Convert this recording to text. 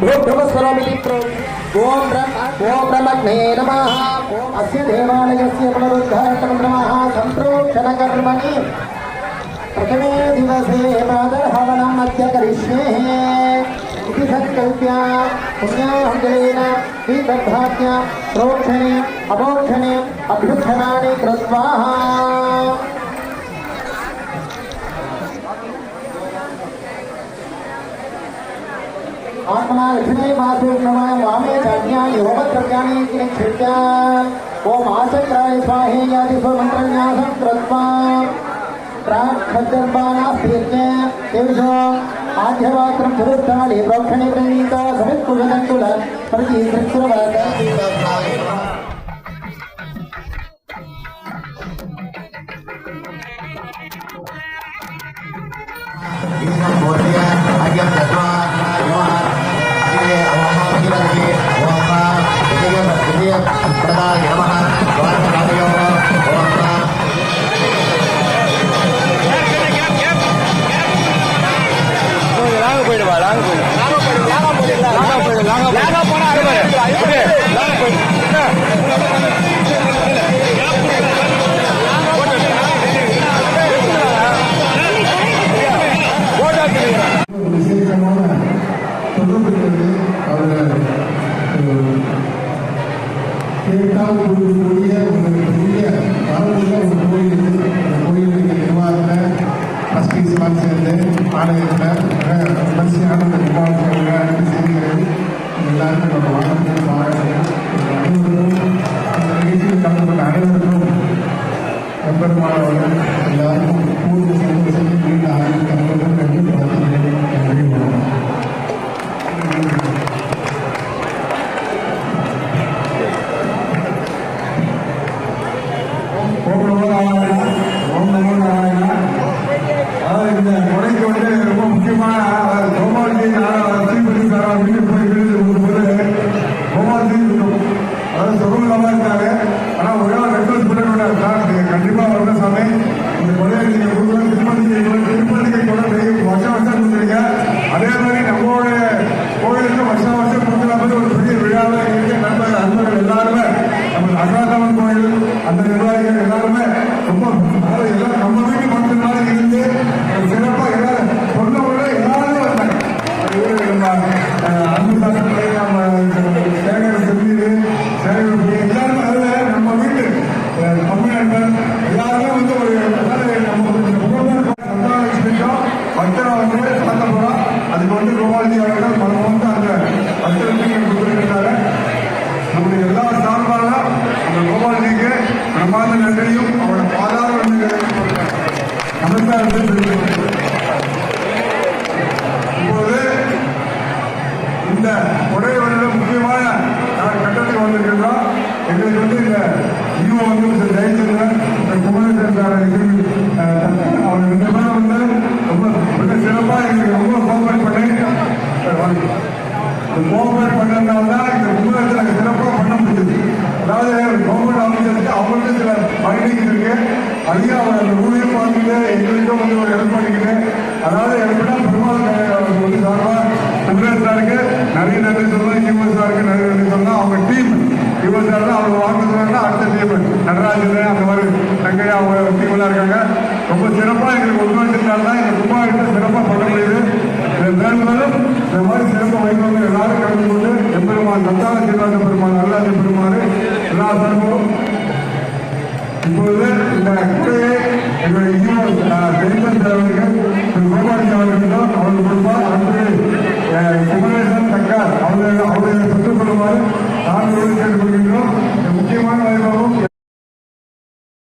भूभ्रमस्वरमिति ॐ ॐ ब्रह्मणे नमः। अस्य देवालयस्य पुनरुद्धारणं नमः सम्प्रोक्षणकर्मणि प्रथमे दिवसे प्रातर्हवनम् अद्य करिष्ये इति सङ्कल्प्य पुण्याहङ्गलेन श्रीदर्भाज्ञ प्रोक्षणे अमोक्षणे अभ्युत्थनानि कृत्वा आत्मा हृदय मासे नमः। वामे जान्याय होमत प्रज्ञाने किने क्षेत्या ओम आचक्राय स्वाहे यादि स्वमंत्रन्यासं कृत्वा। प्राण खद्दर्पाना पीते तेजो आध्यवात्रम पुरुषाले ब्रह्मणि प्रणीता समित कुलदंतुल प्रति त्रिपुरवादा balangku. മുൻപന്മാരാണ് എല്ലാം வந்து அவர்கள் மனம் வந்து அந்த பக்தருக்கு கொடுத்துருக்கிறாரு. நம்முடைய எல்லா சார்பாக அந்த கோபாலஜிக்கு பிரமாத நன்றியும் அவரோட பாதார நமஸ்காரத்தை இப்போது இந்த கொடை வருட முக்கியமான கட்டத்தில் வந்திருக்கின்றோம். எங்களுக்கு வந்து இந்த ஈவோ வந்து mister Jayachandran mister Kumaresan sir அவங்க ரெண்டு பேரும் வந்து ரொம்ப மிக சிறப்பாக எங்களுக்கு ரொம்ப கோஆபரேட் பண்ணி கோஆபரேட் பண்ணதுனால தான் இந்த குமரத்தை நாங்கள் சிறப்பாக பண்ண முடியுது அதாவது கவர்மெண்ட் ஆஃபீஸருக்கு அவங்களுக்கு சில பயணிகள் இருக்கு ஐயா அவர் அந்த ஊழியம் பார்த்துட்டு எங்களுக்கும் வந்து ஒரு ஹெல்ப் பண்ணிக்கிட்டு அதாவது எப்படின்னா பெருமாள் அவருக்கு வந்து சார்பாக குமரேஷ் சாருக்கு நிறைய நன்றி சொல்லலாம் ஈவன் சாருக்கு நிறைய நன்றி சொல்லலாம் அவங்க டீம் ஈவன் சார் தான் அவங்க வாங்கினாங்கன்னா அடுத்த டீம். நடராஜன் அந்த மாதிரி தங்கையா அவங்க டீம்லாம் இருக்காங்க. ரொம்ப சிறப்பாக எங்களுக்கு ஒத்துழைச்சிருந்தால் தான் இந்த கும்பாபிஷேகம் சிறப்பாக பண்ண முடியுது மேலும் இந்த மாதிரி சிறப்பு வைபவங்கள் எல்லாரும் கலந்து கொண்டு எம்பெருமான் தந்தான சீர்வாத பெருமான் நல்லாஜ பெருமாறு எல்லா சார்பும் இப்பொழுது and we're